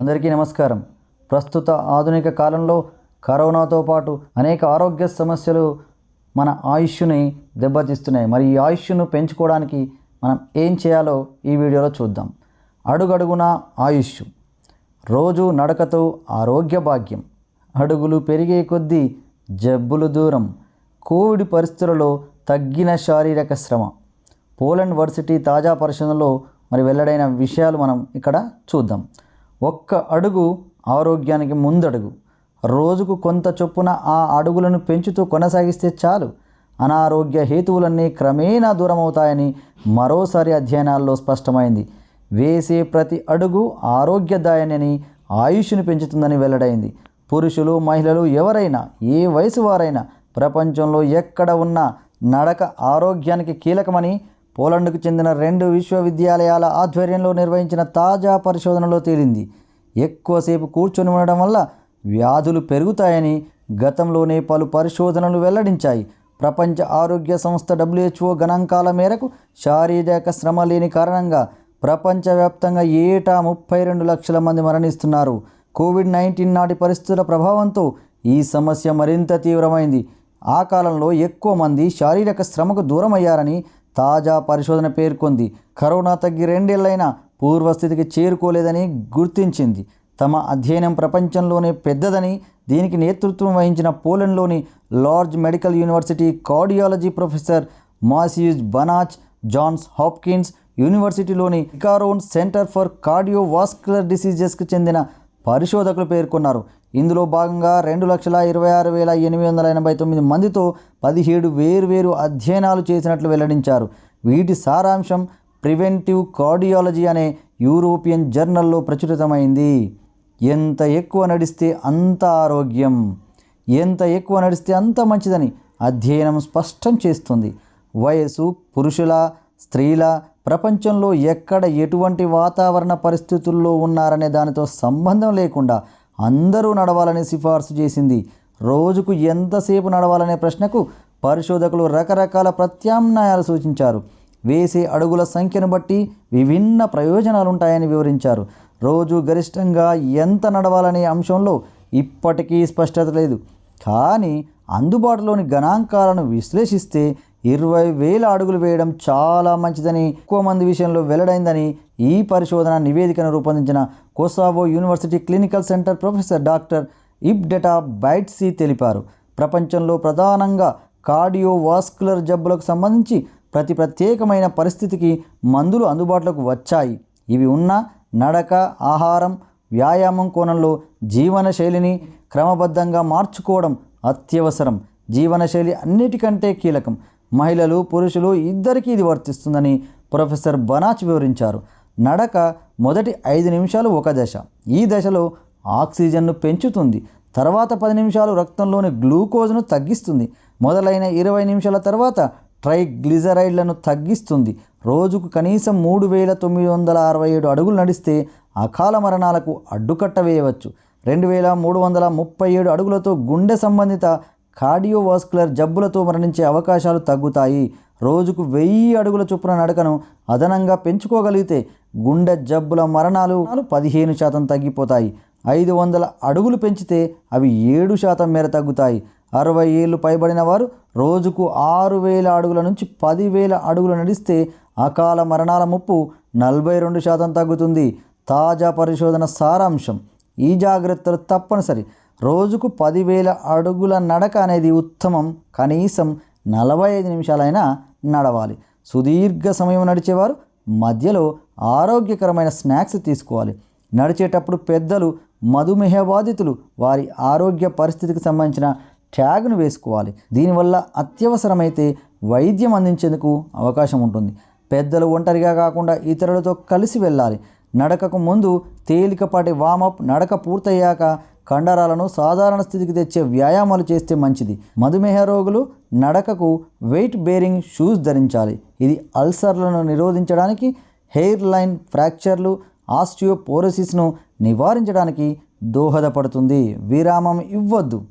అందరికీ నమస్కారం. ప్రస్తుత ఆధునిక కాలంలో కరోనాతో పాటు అనేక ఆరోగ్య సమస్యలు మన ఆయుష్ని దెబ్బతీస్తున్నాయి. మరి ఈ ఆయుష్ను పెంచుకోవడానికి మనం ఏం చేయాలో ఈ వీడియోలో చూద్దాం. అడుగడుగున ఆయుష్. రోజు నడకతో ఆరోగ్య భాగ్యం. అడుగులు పెరిగే కొద్దీ జబ్బులు దూరం. కోవిడ్ పరిస్థితులలో తగ్గిన శారీరక శ్రమ. పోలండ్ వర్సిటీ తాజా పరిశోధనలో మరి వెల్లడైన విషయాలు మనం ఇక్కడ చూద్దాం. ఒక్క అడుగు ఆరోగ్యానికి ముందడుగు. రోజుకు కొంత చొప్పున ఆ అడుగులను పెంచుతూ కొనసాగిస్తే చాలు. అనారోగ్య హేతువులన్నీ క్రమేణా దూరమవుతాయని మరోసారి అధ్యయనాల్లో స్పష్టమైంది. వేసే ప్రతి అడుగు ఆరోగ్యదాయనని ఆయుష్ను పెంచుతుందని వెల్లడైంది. పురుషులు మహిళలు ఎవరైనా ఏ వయసు వారైనా ప్రపంచంలో ఎక్కడ ఉన్నా నడక ఆరోగ్యానికి కీలకమని పోలండ్కు చెందిన రెండు విశ్వవిద్యాలయాల ఆధ్వర్యంలో నిర్వహించిన తాజా పరిశోధనలో తేలింది. ఎక్కువసేపు కూర్చొని ఉండడం వల్ల వ్యాధులు పెరుగుతాయని గతంలోనే పలు పరిశోధనలు వెల్లడించాయి. ప్రపంచ ఆరోగ్య సంస్థ డబ్ల్యూహెచ్ఓ గణాంకాల మేరకు శారీరక శ్రమ లేని కారణంగా ప్రపంచవ్యాప్తంగా ఏటా ముప్పై రెండు లక్షల మంది మరణిస్తున్నారు. కోవిడ్ నైన్టీన్ నాటి పరిస్థితుల ప్రభావంతో ఈ సమస్య మరింత తీవ్రమైంది. ఆ కాలంలో ఎక్కువ మంది శారీరక శ్రమకు దూరమయ్యారని తాజా పరిశోధన పేర్కొంది. కరోనా తగ్గి రెండేళ్ళైనా పూర్వస్థితికి చేరుకోలేదని గుర్తించింది. తమ అధ్యయనం ప్రపంచంలోనే పెద్దదని దీనికి నేతృత్వం వహించిన పోలండ్లోని Lodz medical university cardiology professor Maciej Banach Johns Hopkins యూనివర్సిటీలోని Ciccarone centre for cardiovascular డిసీజెస్కి చెందిన పరిశోధకులు పేర్కొన్నారు. ఇందులో భాగంగా రెండు లక్షల ఇరవై ఆరు వేల ఎనిమిది వందల ఎనభై తొమ్మిది మందితో పదిహేడు వేర్వేరు అధ్యయనాలు చేసినట్లు వెల్లడించారు. వీటి సారాంశం ప్రివెంటివ్ కార్డియాలజీ అనే యూరోపియన్ జర్నల్లో ప్రచురితమైంది. ఎంత ఎక్కువ నడిస్తే అంత ఆరోగ్యం. ఎంత ఎక్కువ నడిస్తే అంత మంచిదని అధ్యయనం స్పష్టం చేస్తుంది. వయసు పురుషుల స్త్రీల ప్రపంచంలో ఎక్కడ ఎటువంటి వాతావరణ పరిస్థితుల్లో ఉన్నారనే దానితో సంబంధం లేకుండా అందరూ నడవాలని సిఫార్సు చేసింది. రోజుకు ఎంతసేపు నడవాలనే ప్రశ్నకు పరిశోధకులు రకరకాల ప్రత్యామ్నాయాలు సూచించారు. వేసే అడుగుల సంఖ్యను బట్టి విభిన్న ప్రయోజనాలు ఉంటాయని వివరించారు. రోజు గరిష్టంగా ఎంత నడవాలనే అంశంలో ఇప్పటికీ స్పష్టత లేదు. కానీ అందుబాటులోని గణాంకాలను విశ్లేషిస్తే ఇరవై వేల అడుగులు వేయడం చాలా మంచిదని ఎక్కువ మంది విషయంలో వెల్లడైందని ఈ పరిశోధన నివేదికను రూపొందించిన Kosovo university clinical centre professor doctor Ibadete Bytyqi తెలిపారు. ప్రపంచంలో ప్రధానంగా కార్డియోవాస్కులర్ జబ్బులకు సంబంధించి ప్రతి ప్రత్యేకమైన పరిస్థితికి మందులు అందుబాటులోకి వచ్చాయి. ఇవి ఉన్న నడక ఆహారం వ్యాయామం కోణంలో జీవనశైలిని క్రమబద్ధంగా మార్చుకోవడం అత్యవసరం. జీవనశైలి అన్నిటికంటే కీలకం. మహిళలు పురుషులు ఇద్దరికీ ఇది వర్తిస్తుందని ప్రొఫెసర్ బనాచ్ వివరించారు. నడక మొదటి ఐదు నిమిషాలు ఒక దశ. ఈ దశలో ఆక్సిజన్ను పెంచుతుంది. తర్వాత పది నిమిషాలు రక్తంలోని గ్లూకోజ్ను తగ్గిస్తుంది. మొదలైన ఇరవై నిమిషాల తర్వాత ట్రైగ్లిజరైడ్లను తగ్గిస్తుంది. రోజుకు కనీసం మూడు వేల తొమ్మిది వందల అరవై ఏడు అడుగులు నడిస్తే అకాల మరణాలకు అడ్డుకట్ట వేయవచ్చు. రెండు వేల మూడు వందల ముప్పై ఏడు అడుగులతో గుండె సంబంధిత కార్డియోవాస్కులర్ జబ్బులతో మరణించే అవకాశాలు తగ్గుతాయి. రోజుకు వెయ్యి అడుగుల చొప్పున నడకను అదనంగా పెంచుకోగలిగితే గుండె జబ్బుల మరణాలు పదిహేను శాతం తగ్గిపోతాయి. ఐదు వందల అడుగులు పెంచితే అవి ఏడు శాతం మేర తగ్గుతాయి. అరవై ఏళ్ళు పైబడిన వారు రోజుకు ఆరు వేల అడుగుల నుంచి పదివేల అడుగులు నడిస్తే అకాల మరణాల ముప్పు నలభై రెండు శాతం తగ్గుతుంది. తాజా పరిశోధన సారాంశం. ఈ జాగ్రత్తలు తప్పనిసరి. రోజుకు పదివేల అడుగుల నడక అనేది ఉత్తమం. కనీసం నలభై ఐదు నిమిషాలైనా నడవాలి. సుదీర్ఘ సమయం నడిచేవారు మధ్యలో ఆరోగ్యకరమైన స్నాక్స్ తీసుకోవాలి. నడిచేటప్పుడు పెద్దలు మధుమేహ బాధితులు వారి ఆరోగ్య పరిస్థితికి సంబంధించిన ట్యాగ్ను వేసుకోవాలి. దీనివల్ల అత్యవసరమైతే వైద్యం అందించేందుకు అవకాశం ఉంటుంది. పెద్దలు ఒంటరిగా కాకుండా ఇతరులతో కలిసి వెళ్ళాలి. నడకకు ముందు తేలికపాటి వామప్ నడక పూర్తయ్యాక కండరాలను సాధారణ స్థితికి తెచ్చే వ్యాయామాలు చేస్తే మంచిది. మధుమేహ రోగులు నడకకు వెయిట్ బేరింగ్ షూస్ ధరించాలి. ఇది అల్సర్లను నిరోధించడానికి హెయిర్ లైన్ ఫ్రాక్చర్లు ఆస్టియోపోరోసిస్ను నివారించడానికి దోహదపడుతుంది. విరామం ఇవ్వద్దు.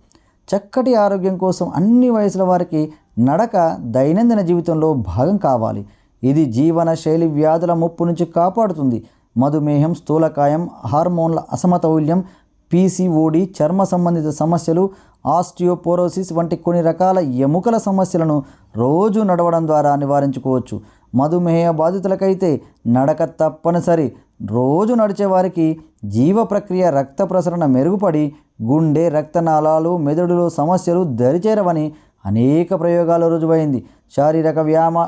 చక్కటి ఆరోగ్యం కోసం అన్ని వయసుల వారికి నడక దైనందిన జీవితంలో భాగం కావాలి. ఇది జీవన శైలి వ్యాధుల ముప్పు నుంచి కాపాడుతుంది. మధుమేహం స్థూలకాయం హార్మోన్ల అసమతౌల్యం పీసీఓడి చర్మ సంబంధిత సమస్యలు ఆస్టియోపోరోసిస్ వంటి కొన్ని రకాల ఎముకల సమస్యలను రోజు నడవడం ద్వారా నివారించుకోవచ్చు. మధుమేహ బాధితులకైతే నడక తప్పనిసరి. రోజు నడిచే వారికి జీవ ప్రక్రియ రక్త ప్రసరణ మెరుగుపడి గుండె రక్తనాళాలు మెదడులో సమస్యలు దరిచేరవని అనేక ప్రయోగాలు రుజువైంది. శారీరక వ్యాయామ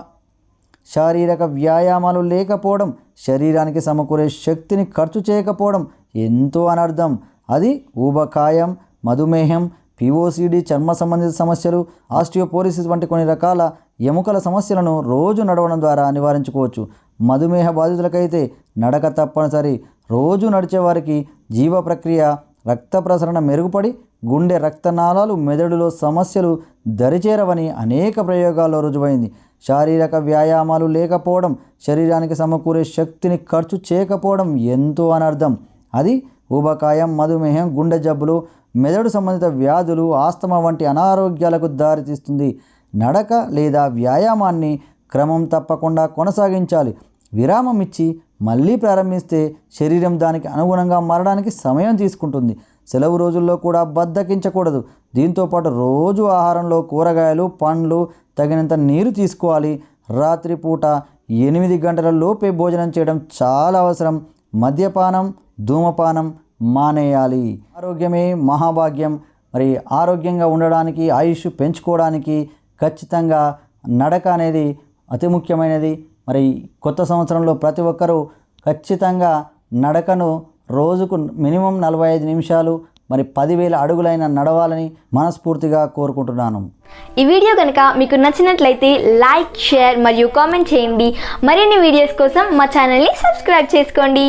శారీరక వ్యాయామాలు లేకపోవడం శరీరానికి సమకూరే శక్తిని ఖర్చు చేయకపోవడం ఎంతో అనర్థం. అది ఊబకాయం మధుమేహం పిఓసిడి చర్మ సంబంధిత సమస్యలు ఆస్టియోపోరిసిస్ వంటి కొన్ని రకాల ఎముకల సమస్యలను రోజు నడవడం ద్వారా నివారించుకోవచ్చు. మధుమేహ బాధితులకైతే నడక తప్పనిసరి. రోజు నడిచే వారికి జీవ ప్రక్రియ రక్త ప్రసరణ మెరుగుపడి గుండె రక్తనాళాలు మెదడులో సమస్యలు దరిచేరవని అనేక ప్రయోగాల్లో రుజువైంది. శారీరక వ్యాయామాలు లేకపోవడం శరీరానికి సమకూరే శక్తిని ఖర్చు చేయకపోవడం ఎంతో అనర్థం. అది ఊబకాయం మధుమేహం గుండె జబ్బులు మెదడు సంబంధిత వ్యాధులు ఆస్తమా వంటి అనారోగ్యాలకు దారితీస్తుంది. నడక లేదా వ్యాయామాన్ని క్రమం తప్పకుండా కొనసాగించాలి. విరామం ఇచ్చి మళ్ళీ ప్రారంభిస్తే శరీరం దానికి అనుగుణంగా మారడానికి సమయం తీసుకుంటుంది. సెలవు రోజుల్లో కూడా బద్దకించకూడదు. దీంతోపాటు రోజు ఆహారంలో కూరగాయలు పండ్లు తగినంత నీరు తీసుకోవాలి. రాత్రిపూట ఎనిమిది గంటల లోపే భోజనం చేయడం చాలా అవసరం. మద్యపానం ధూమపానం మానేయాలి. ఆరోగ్యమే మహాభాగ్యం. మరి ఆరోగ్యంగా ఉండడానికి ఆయుష్ పెంచుకోవడానికి ఖచ్చితంగా నడక అనేది అతి ముఖ్యమైనది. మరి కొత్త సంవత్సరంలో ప్రతి ఒక్కరూ ఖచ్చితంగా నడకను రోజుకు మినిమం నలభై ఐదు నిమిషాలు మరి పదివేల అడుగులైన నడవాలని మనస్ఫూర్తిగా కోరుకుంటున్నాను. ఈ వీడియో కనుక మీకు నచ్చినట్లయితే లైక్ షేర్ మరియు కామెంట్ చేయండి. మరిన్ని వీడియోస్ కోసం మా ఛానల్ని సబ్స్క్రైబ్ చేసుకోండి.